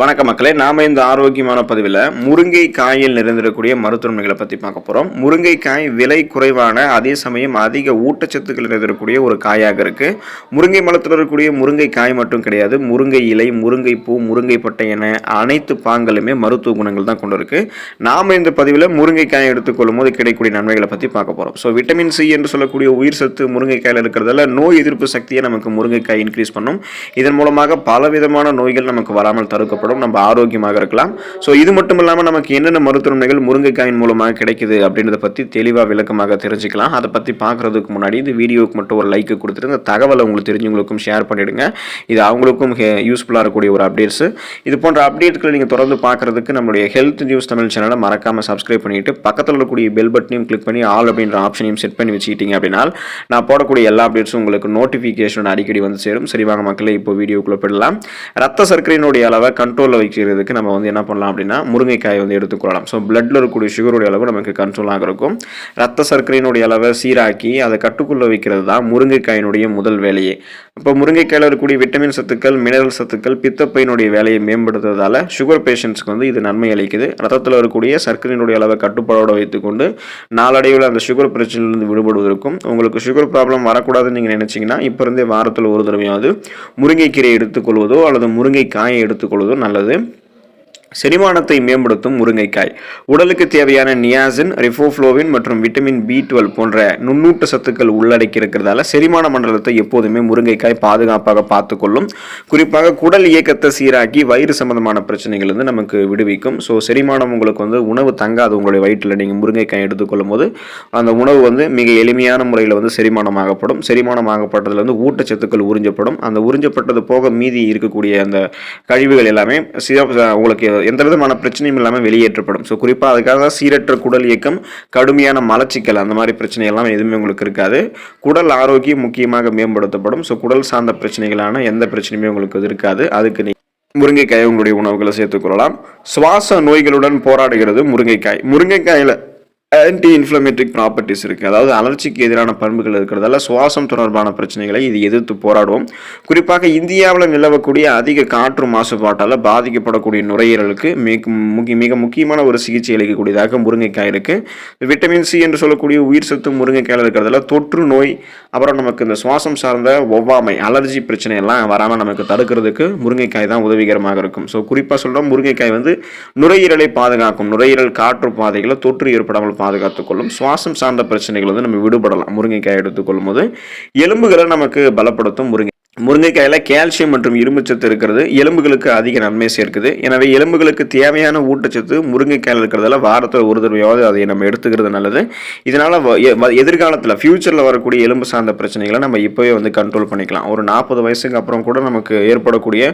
வணக்க மக்களே நாம இந்த ஆரோக்கியமான பதிவில் முருங்கை காயில் நிறைந்திருக்கக்கூடிய மருத்துவமைகளை பற்றி பார்க்க போகிறோம் முருங்கைக்காய் விலை குறைவான அதே சமயம் அதிக ஊட்டச்சத்துக்கள் நிறைந்திருக்கக்கூடிய ஒரு காயாக இருக்குது முருங்கை மரத்தில் இருக்கக்கூடிய முருங்கை காய் மட்டும் கிடையாது. முருங்கை இலை முருங்கை பூ முருங்கை பட்டை என அனைத்து பாங்களுமே மருத்துவ குணங்கள் தான் கொண்டு இருக்குது நாம் இந்த பதிவில் முருங்கைக்காய் எடுத்துக்கொள்ளும் போது கிடைக்கக்கூடிய நன்மைகளை பற்றி பார்க்க போகிறோம் ஸோ விட்டமின் சி என்று சொல்லக்கூடிய உயிர் சத்து முருங்கைக்காயில் இருக்கிறதால நோய் எதிர்ப்பு சக்தியை நமக்கு முருங்கைக்காய் இன்க்ரீஸ் பண்ணும். இதன் மூலமாக பலவிதமான நோய்கள் நமக்கு வராமல் தடுக்கப்படும். நம்ம ஆரோக்கியமாக இருக்கலாம். ஸோ இது மட்டும் இல்லாமல் நமக்கு என்னென்ன மருத்துவமனைகள் முருங்கைக்காயின் மூலமாக கிடைக்குது அப்படின்றத பற்றி தெளிவாக விளக்கமாக தெரிஞ்சுக்கலாம். அதை பற்றி பார்க்குறதுக்கு முன்னாடி இந்த வீடியோவுக்கு மட்டும் ஒரு லைக்கு கொடுத்துட்டு இந்த தகவலை உங்களுக்கு தெரிஞ்சவங்களுக்கும் ஷேர் பண்ணிவிடுங்க இது அவங்களுக்கும் யூஸ்ஃபுல்லாக இருக்கக்கூடிய ஒரு அப்டேட்ஸு இது போன்ற அப்டேட்களை நீங்கள் தொடர்ந்து பார்க்குறதுக்கு நம்மளுடைய ஹெல்த் நியூஸ் தமிழ் சேனலை மறக்காமல் சப்ஸ்கிரைப் பண்ணிவிட்டு பக்கத்தில் இருக்கக்கூடிய பெல் பட்டனையும் கிளிக் பண்ணி ஆல் அப்படின்ற ஆப்ஷனையும் செட் பண்ணி வச்சுக்கிட்டீங்க அப்படின்னா நான் போடக்கூடிய எல்லா அப்டேட்ஸும் உங்களுக்கு நோட்டிஃபிகேஷன் அடிக்கடி வந்து சேரும். சரிவாக மக்களை இப்போ வீடியோக்குள்ளே போயிடலாம். ரத்த சர்க்கரையினுடைய அளவை கண்ட்ரோலில் வைக்கிறதுக்கு நம்ம வந்து என்ன பண்ணலாம் அப்படின்னா முருங்கைக்காய் வந்து எடுத்துக்கொள்ளலாம் ஸோ பிளட்டில் இருக்கக்கூடிய சுகருடைய அளவு நமக்கு கண்ட்ரோலாக இருக்கும். ரத்த சர்க்கரையினுடைய அளவை சீராக்கி அதை கட்டுக்குள்ளே வைக்கிறது தான் முருங்கைக்காயினுடைய முதல் வேலையே. இப்போ முருங்கைக்காயில் இருக்கக்கூடிய விட்டமின் சத்துக்கள் மினரல் சத்துக்கள் பித்தப்பையினுடைய வேலையை மேம்படுத்துறதால சுகர் பேஷண்ட்ஸ்க்கு வந்து இது நன்மை அளிக்குது. ரத்தத்தில் இருக்கக்கூடிய சர்க்கரையினுடைய அளவை கட்டுப்பாடோடு வைத்துக்கொண்டு நாளடைவில் அந்த சுகர் பிரச்சனையிலிருந்து விடுபடுவதற்கும் உங்களுக்கு சுகர் ப்ராப்ளம் வரக்கூடாதுன்னு நீங்கள் நினச்சிங்கன்னா இப்போ இருந்தே வாரத்தில் ஒரு தடவையாவது முருங்கைக்கீரை எடுத்துக்கொள்வதோ அல்லது முருங்கைக்காயை எடுத்துக்கொள்வதோ நல்லது. செரிமானத்தை மேம்படுத்தும் முருங்கைக்காய். உடலுக்கு தேவையான நியாசின் ரிஃபோஃப்ளோவின் மற்றும் விட்டமின் பி டுவெல் போன்ற நுண்ணூட்ட சத்துக்கள் உள்ளடக்கி இருக்கிறதால செரிமான மண்டலத்தை எப்போதுமே முருங்கைக்காய் பாதுகாப்பாக பார்த்துக்கொள்ளும். குறிப்பாக குடல் இயக்கத்தை சீராக்கி வயிறு சம்பந்தமான பிரச்சனைகள் வந்து நமக்கு விடுவிக்கும். ஸோ செரிமானம் உங்களுக்கு வந்து உணவு தங்காது. உங்களுடைய வயிற்றில் நீங்கள் முருங்கைக்காய் எடுத்துக்கொள்ளும் போது அந்த உணவு வந்து மிக எளிமையான முறையில் வந்து செரிமானமாகப்படும். செரிமானமாகப்பட்டதில் வந்து ஊட்டச்சத்துக்கள் உறிஞ்சப்படும். அந்த உறிஞ்சப்பட்டது போக மீதி இருக்கக்கூடிய அந்த கழிவுகள் எல்லாமே சிறப்பு உங்களுக்கு எந்த விதமான பிரச்சனையும் இல்லாமல் வெளியேற்றப்படும். ஸோ குறிப்பாக அதுக்காக தான் சீரற்ற குடல் இயக்கம் கடுமையான மலச்சிக்கல் அந்த மாதிரி பிரச்சனைகள்லாம் எதுவுமே உங்களுக்கு இருக்காது. குடல் ஆரோக்கியம் முக்கியமாக மேம்படுத்தப்படும். ஸோ குடல் சார்ந்த பிரச்சனைகளான எந்த பிரச்சனையுமே உங்களுக்கு இருக்காது. அதுக்கு நீ முருங்கைக்காய் உங்களுடைய உணவுகளை சேர்த்துக்கொள்ளலாம் சுவாச நோய்களுடன் போராடுகிறது முருங்கைக்காய். முருங்கைக்காயில் ஆன்டி இன்ஃப்ளமேட்ரிக் ப்ராப்பர்ட்டிஸ் இருக்குது அதாவது அலர்ச்சிக்கு எதிரான பண்புகள் இருக்கிறதால சுவாசம் தொடர்பான பிரச்சனைகளை இது எதிர்த்து போராடுவோம். குறிப்பாக இந்தியாவில் நிலவக்கூடிய அதிக காற்று மாசுபாட்டால் பாதிக்கப்படக்கூடிய நுரையீரலுக்கு மிக மிக முக்கியமான ஒரு சிகிச்சை அளிக்கக்கூடியதாக முருங்கைக்காய் இருக்குது விட்டமின் சி என்று சொல்லக்கூடிய உயிர் சத்து முருங்கைக்காயில் இருக்கிறதால தொற்று நோய் அப்புறம் நமக்கு இந்த சுவாசம் சார்ந்த ஒவ்வாமை அலர்ஜி பிரச்சனை எல்லாம் வராமல் நமக்கு தடுக்கிறதுக்கு முருங்கைக்காய் தான் உதவிகரமாக இருக்கும். ஸோ குறிப்பாக சொல்கிறோம் முருங்கைக்காய் வந்து நுரையீரலை பாதுகாக்கும். நுரையீரல் காற்று பாதைகளை தொற்று ஏற்படாமல் பாதுகாத்துக் கொள்ளும் சுவாசம் சார்ந்த பிரச்சனைகள் வந்து நம்ம விடுபடலாம். முருங்கைக்காய் எடுத்துக்கொள்ளும் போது எலும்புகளை நமக்கு பலப்படுத்தும். முருங்கை முருங்கைக்காயில் கால்சியம் மற்றும் இரும்புச்சத்து இருக்கிறது. எலும்புகளுக்கு அதிக நன்மை சேர்க்குது. எனவே எலும்புகளுக்கு தேவையான ஊட்டச்சத்து முருங்கைக்காயில் இருக்கிறதால வாரத்தில் ஒரு தடவையாவது அதை நம்ம எடுத்துக்கிறது நல்லது. இதனால் எதிர்காலத்தில் ஃப்யூச்சரில் வரக்கூடிய எலும்பு சார்ந்த பிரச்சனைகளை நம்ம இப்போவே வந்து கண்ட்ரோல் பண்ணிக்கலாம். ஒரு நாற்பது வயசுக்கு அப்புறம் கூட நமக்கு ஏற்படக்கூடிய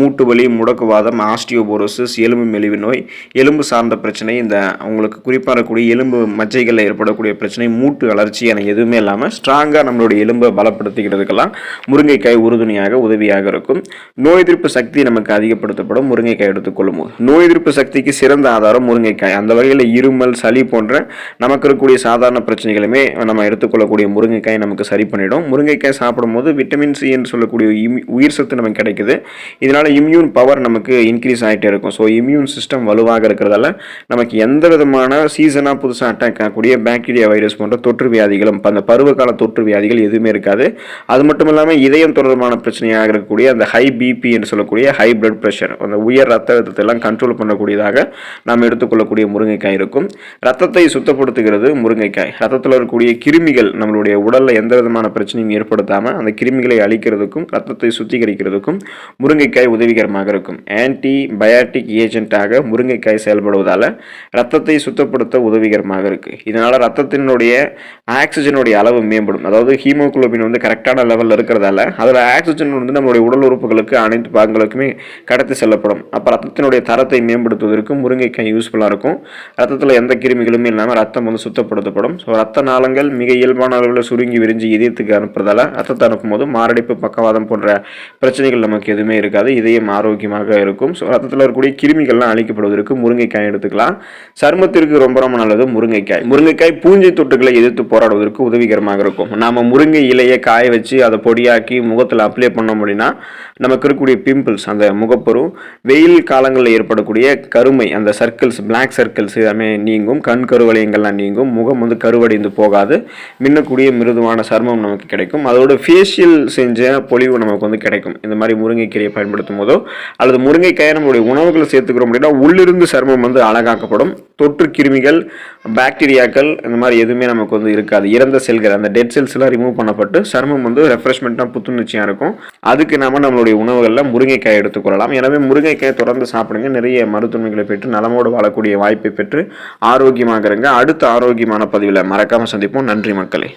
மூட்டு வலி முடக்குவாதம் ஆஸ்டியோபோரோசிஸ் எலும்பு மெலிவு நோய் எலும்பு சார்ந்த பிரச்சனை இந்த உங்களுக்கு குறிப்பாக இருக்கக்கூடிய எலும்பு மஜ்ஜைகளில் ஏற்படக்கூடிய பிரச்சனை மூட்டு வளர்ச்சி என எதுவுமே இல்லாமல் ஸ்ட்ராங்காக நம்மளுடைய எலும்பை பலப்படுத்திக்கிறதுக்கெல்லாம் முருங்கைக்காய் உறுதுணையாக உதவியாக இருக்கும். நோய் எதிர்ப்பு சக்தி நமக்கு அதிகப்படுத்தப்படும். முருங்கைக்காய் எடுத்துக்கொள்ளும் நோய் எதிர்ப்பு சக்திக்கு சிறந்த ஆதாரம் முருங்கைக்காய். அந்த வகையில் இருமல் சளி போன்ற நமக்கு இருக்கக்கூடிய சாதாரண பிரச்சனைகளுமே நம்ம எடுத்துக்கொள்ளக்கூடிய முருங்கைக்காய் நமக்கு சரி பண்ணிடும். முருங்கைக்காய் சாப்பிடும்போது விட்டமின் சி என்று சொல்லக்கூடிய உயிர் சத்து நமக்கு கிடைக்குது. இதனால இம்யூன் பவர் நமக்கு இன்க்ரீஸ் ஆகிட்டே இருக்கும். ஸோ இம்யூன் சிஸ்டம் வலுவாக இருக்கிறதால நமக்கு எந்த விதமான சீசனாக புதுசாக அட்டாக் ஆகக்கூடிய பாக்டீரியா வைரஸ் போன்ற தொற்று வியாதிகளும் அந்த பருவகால தொற்று வியாதிகள் எதுவுமே இருக்காது. அது மட்டும் இல்லாமல் இதயம் தொடர்பான பிரச்சனையாக இருக்கக்கூடிய அந்த ஹை பிபி என்று சொல்லக்கூடிய ஹை பிளட் ப்ரெஷர் அந்த உயர் ரத்த அழுத்தத்தெல்லாம் கண்ட்ரோல் பண்ணக்கூடியதாக நாம் எடுத்துக்கொள்ளக்கூடிய முருங்கைக்காய் இருக்கும். ரத்தத்தை சுத்தப்படுத்துகிறது முருங்கைக்காய். ரத்தத்தில் இருக்கக்கூடிய கிருமிகள் நம்மளுடைய உடலில் எந்த விதமான பிரச்சனையும் ஏற்படுத்தாமல் அந்த கிருமிகளை அழிக்கிறதுக்கும் ரத்தத்தை சுத்திகரிக்கிறதுக்கும் முருங்கைக்காய் உதவிகரமாக இருக்கும். ஆன்டி பயாட்டிக் ஏஜென்ட்டாக முருங்கைக்காய் செயல்படுவதால் ரத்தத்தை சுத்தப்படுத்த உதவிகரமாக இருக்குது இதனால் ரத்தத்தினுடைய ஆக்சிஜனுடைய அளவு மேம்படும். அதாவது ஹீமோகுளோபின் வந்து கரெக்டான லெவலில் இருக்கிறதால அதில் ஆக்சிஜன் வந்து நம்மளுடைய உடல் உறுப்புகளுக்கு அனைத்து பாகங்களுக்குமே கடத்தி செல்லப்படும். அப்போ ரத்தத்தினுடைய தரத்தை மேம்படுத்துவதற்கு முருங்கைக்காய் யூஸ்ஃபுல்லாக இருக்கும். ரத்தத்தில் எந்த கிருமிகளுமே இல்லாமல் ரத்தம் வந்து சுத்தப்படுத்தப்படும். ஸோ ரத்த நாளங்கள் மிக இயல்பான அளவில் சுருங்கி விரிஞ்சு இதயத்துக்கு அனுப்புறதால ரத்தத்தை அனுப்பும்போது மாரடைப்பு பக்கவாதம் போன்ற பிரச்சனைகள் நமக்கு எதுவுமே இருக்காது. இதயம் ஆரோக்கியமாக இருக்கும். ஸோ ரத்தத்தில் இருக்கக்கூடிய கிருமிகள்லாம் அழிக்கப்படுவதற்கு முருங்கைக்காய் எடுத்துக்கலாம். சருமத்திற்கு ரொம்ப ரொம்ப நல்லது முருங்கைக்காய். முருங்கைக்காய் பூஞ்சை தொட்டுகளை எதிர்த்து போராடுவதற்கு உதவிகரமாக இருக்கும். நாம் முருங்கை இலையை காய வச்சு அதை பொடியாக்கி முகத்தில் முகத்தில் அப்ளை பண்ணோம் அப்படின்னா நமக்கு இருக்கக்கூடிய பிம்பிள்ஸ் அந்த முகப்பொரு வெயில் காலங்களில் ஏற்படக்கூடிய கருமை அந்த சர்க்கிள்ஸ் பிளாக் சர்க்கிள்ஸ் எல்லாமே நீங்கும் கண் கருவளையங்கள்லாம் நீங்கும் முகம் வந்து கருவடைந்து போகாது மின்னக்கூடிய மிருதுவான சர்மம் நமக்கு கிடைக்கும். அதோட ஃபேஷியல் செஞ்ச பொலிவு நமக்கு வந்து கிடைக்கும். இந்த மாதிரி முருங்கைக்கீரையை பயன்படுத்தும் போதோ அல்லது முருங்கைக்காயை நம்மளுடைய உணவுகளை சேர்த்துக்கிறோம் அப்படின்னா உள்ளிருந்து சர்மம் வந்து அழகாக்கப்படும். தொற்று கிருமிகள் பாக்டீரியாக்கள் இந்த மாதிரி எதுவுமே நமக்கு வந்து இருக்காது. இறந்த செல்கள் அந்த டெட் செல்ஸ்லாம் ரிமூவ் பண்ணப்பட்டு சருமம் வந்து ரெஃப்ரெஷ்மெண்ட்டாக புத்துணர்ச்சியாக இருக்கும். அதுக்கு நாம நம்மளுடைய உணவுகளில் முருங்கைக்காய் எடுத்துக்கொள்ளலாம் எனவே முருங்கைக்காயை தொடர்ந்து சாப்பிடுங்க. நிறைய மருத்துவமைகளை பெற்று நலமோடு வாழக்கூடிய வாய்ப்பை பெற்று ஆரோக்கியமாக இருங்க அடுத்த ஆரோக்கியமான பதிவில் மறக்காமல் சந்திப்போம். நன்றி மக்களே.